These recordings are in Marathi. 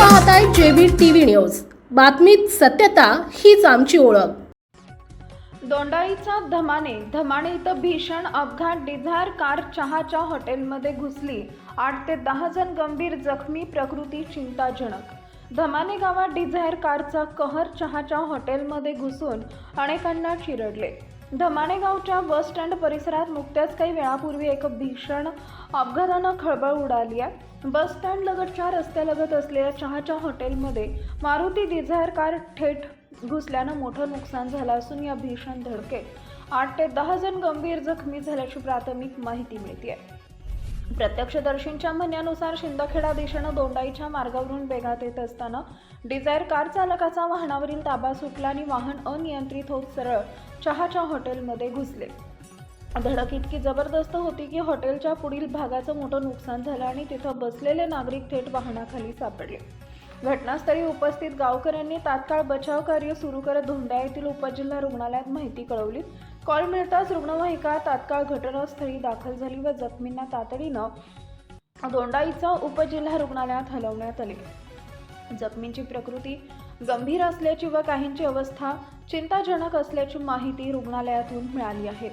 पाहताय जेबी टीव्ही न्यूज. बातमीत सत्यता हीच आमची ओळख. दोंडाईचा धमाने धमाने इथं भीषण अपघात. डिझायर कार चहाच्या हॉटेलमध्ये घुसली. आठ ते दहा जण गंभीर जखमी प्रकृती चिंताजनक. धमाने गावात डिझायर कारचा कहर चहाच्या हॉटेलमध्ये घुसून अनेकांना चिरडले. धमाणेगावच्या बस स्टँड परिसरात नुकत्याच काही वेळापूर्वी एक भीषण अपघातानं खळबळ उडाली आहे. बस स्टँडलगतच्या रस्त्यालगत असलेल्या चहाच्या हॉटेलमध्ये मारुती डिझायर कार थेट घुसल्यानं मोठं नुकसान झालं असून या भीषण धडकेत आठ ते दहा जण गंभीर जखमी झाल्याची प्राथमिक माहिती मिळते आहे प्रत्यक्षदर्शींच्या म्हणण्यानुसार शिंदखेडा दिशेनं दोंडाईच्या मार्गावरून वेगात येत असताना डिझायर कार चालकाचा वाहनावरील ताबा सुटला आणि वाहन अनियंत्रित होत सरळ चहाच्या हॉटेलमध्ये घुसले. धडक इतकी जबरदस्त होती की हॉटेलच्या पुढील भागाचं मोठं नुकसान झालं आणि तिथं बसलेले नागरिक थेट वाहनाखाली सापडले. घटनास्थळी उपस्थित गावकऱ्यांनी तात्काळ बचाव कार्य सुरू करत धोंडा येथील उपजिल्हा रुग्णालयात माहिती कळवली कॉल मिळताच रुग्णवाहिका तात्काळ घटनास्थळी दाखल झाली व जखमींना तातडीनं दोंडाईचा उपजिल्हा रुग्णालयात हलवण्यात आले. जखमींची प्रकृती गंभीर असल्याची व काहींची अवस्था चिंताजनक असल्याची माहिती रुग्णालयातून मिळाली आहे.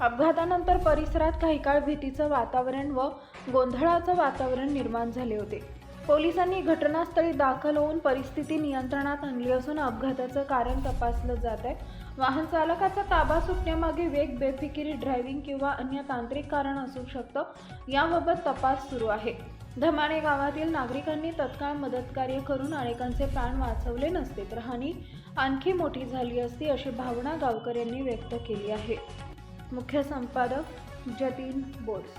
अपघातानंतर परिसरात काही काळ भीतीचं वातावरण व गोंधळाचं वातावरण निर्माण झाले होते. पोलिसांनी घटनास्थळी दाखल होऊन परिस्थिती नियंत्रणात आणली असून अपघाताचं कारण तपासलं जात आहे. वाहन चालकाचा ताबा सुटण्यामागे वेग बेफिकिरी ड्रायव्हिंग किंवा अन्य तांत्रिक कारण असू शकतं याबाबत तपास सुरू आहे. धमाणे गावातील नागरिकांनी तत्काळ मदतकार्य करून अनेकांचे प्राण वाचवले नसते तर हानी आणखी मोठी झाली असती अशी भावना गावकऱ्यांनी व्यक्त केली आहे. मुख्य संपादक जतीन बोस